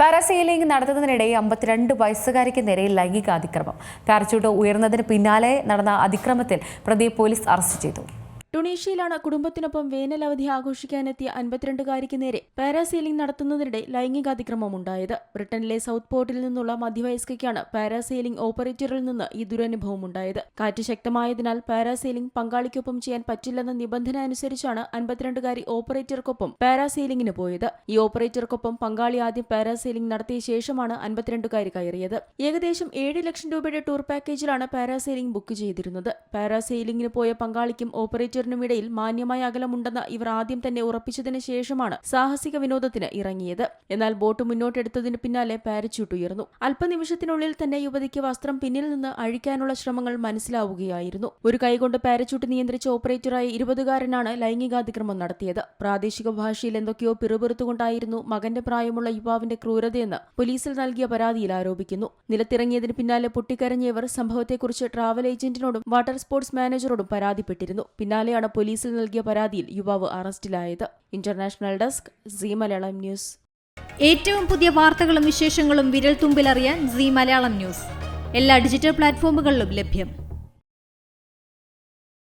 Parasailing നടത്തുന്നതിനിടെ അമ്പത്തിരണ്ട് വയസ്സുകാരിക്ക് നേരെ ലൈംഗിക അതിക്രമം പാരച്യൂട്ട് ഉയർന്നതിന് പിന്നാലെ നടന്ന അതിക്രമത്തിൽ പ്രതിയെ പോലീസ് അറസ്റ്റ് ചെയ്തു. ടുണീഷ്യയിലാണ് കുടുംബത്തിനൊപ്പം വേനൽ അവധി ആഘോഷിക്കാനെത്തിയ അൻപത്തിരണ്ടുകാരിക്ക് നേരെ പാരാസെയിലിംഗ് നടത്തുന്നതിനിടെ ലൈംഗിക അതിക്രമം ഉണ്ടായത് ബ്രിട്ടനിലെ സൗത്ത് പോർട്ടിൽ നിന്നുള്ള മധ്യവയസ്കയ്ക്കാണ് പാരാസെയിലിംഗ് ഓപ്പറേറ്ററിൽ നിന്ന് ഈ ദുരനുഭവം ഉണ്ടായത് കാറ്റ് ശക്തമായതിനാൽ പാരാസെയിലിംഗ് പങ്കാളിക്കൊപ്പം ചെയ്യാൻ പറ്റില്ലെന്ന നിബന്ധന അനുസരിച്ചാണ് അൻപത്തിരണ്ടുകാരി ഓപ്പറേറ്റർക്കൊപ്പം പാരാസെയിലിംഗിന് പോയത്. ഈ ഓപ്പറേറ്റർക്കൊപ്പം പങ്കാളി ആദ്യം പാരാസെയിലിംഗ് നടത്തിയ ശേഷമാണ് അൻപത്തിരണ്ടുകാരി കയറിയത്. ഏകദേശം ഏഴ് ലക്ഷം രൂപയുടെ ടൂർ പാക്കേജിലാണ് പാരാസെയിലിംഗ് ബുക്ക് ചെയ്തിരുന്നത്. പാരാസെയിലിംഗിന് പോയ പങ്കാളിക്കും ഓപ്പറേറ്ററിനും ഇടയിൽ മാന്യമായ അകലമുണ്ടെന്ന് ഇവർ ആദ്യം തന്നെ ഉറപ്പിച്ചതിന് ശേഷമാണ് സാഹസിക വിനോദത്തിന് ഇറങ്ങിയത്. എന്നാൽ ബോട്ട് മുന്നോട്ടെടുത്തതിന് പിന്നാലെ പാരച്യൂട്ട് ഉയർന്നു. അല്പനിമിഷത്തിനുള്ളിൽ തന്നെ യുവതിക്ക് വസ്ത്രം പിന്നിൽ നിന്ന് അഴിക്കാനുള്ള ശ്രമങ്ങൾ മനസ്സിലാവുകയായിരുന്നു. ഒരു കൈകൊണ്ട് പാരച്യൂട്ട് നിയന്ത്രിച്ച ഓപ്പറേറ്ററായ ഇരുപതുകാരനാണ് ലൈംഗികാതിക്രമം നടത്തിയത്. പ്രാദേശിക ഭാഷയിൽ എന്തൊക്കെയോ പിറുപിറുത്തുകൊണ്ടായിരുന്നു മകന്റെ പ്രായമുള്ള യുവാവിന്റെ ക്രൂരതയെന്ന് പോലീസിൽ നൽകിയ പരാതിയിൽ ആരോപിക്കുന്നു. നിലത്തിറങ്ങിയതിന് പിന്നാലെ പൊട്ടിക്കരഞ്ഞ ഇവർ സംഭവത്തെക്കുറിച്ച് ട്രാവൽ ഏജന്റിനോടും വാട്ടർ സ്പോർട്സ് മാനേജറോടും പരാതിപ്പെട്ടിരുന്നു. പിന്നാലെയാണ് പോലീസിൽ നൽകിയ പരാതിയിൽ യുവാവ് അറസ്റ്റിലായത്. International desk C Malayalam news. ഏറ്റവും പുതിയ വാർത്തകളും വിശേഷങ്ങളും വിരൽ തുമ്പിലറിയാൻ സി മലയാളം ന്യൂസ്. എല്ലാ ഡിജിറ്റൽ പ്ലാറ്റ്ഫോമുകളിലും ലഭ്യം.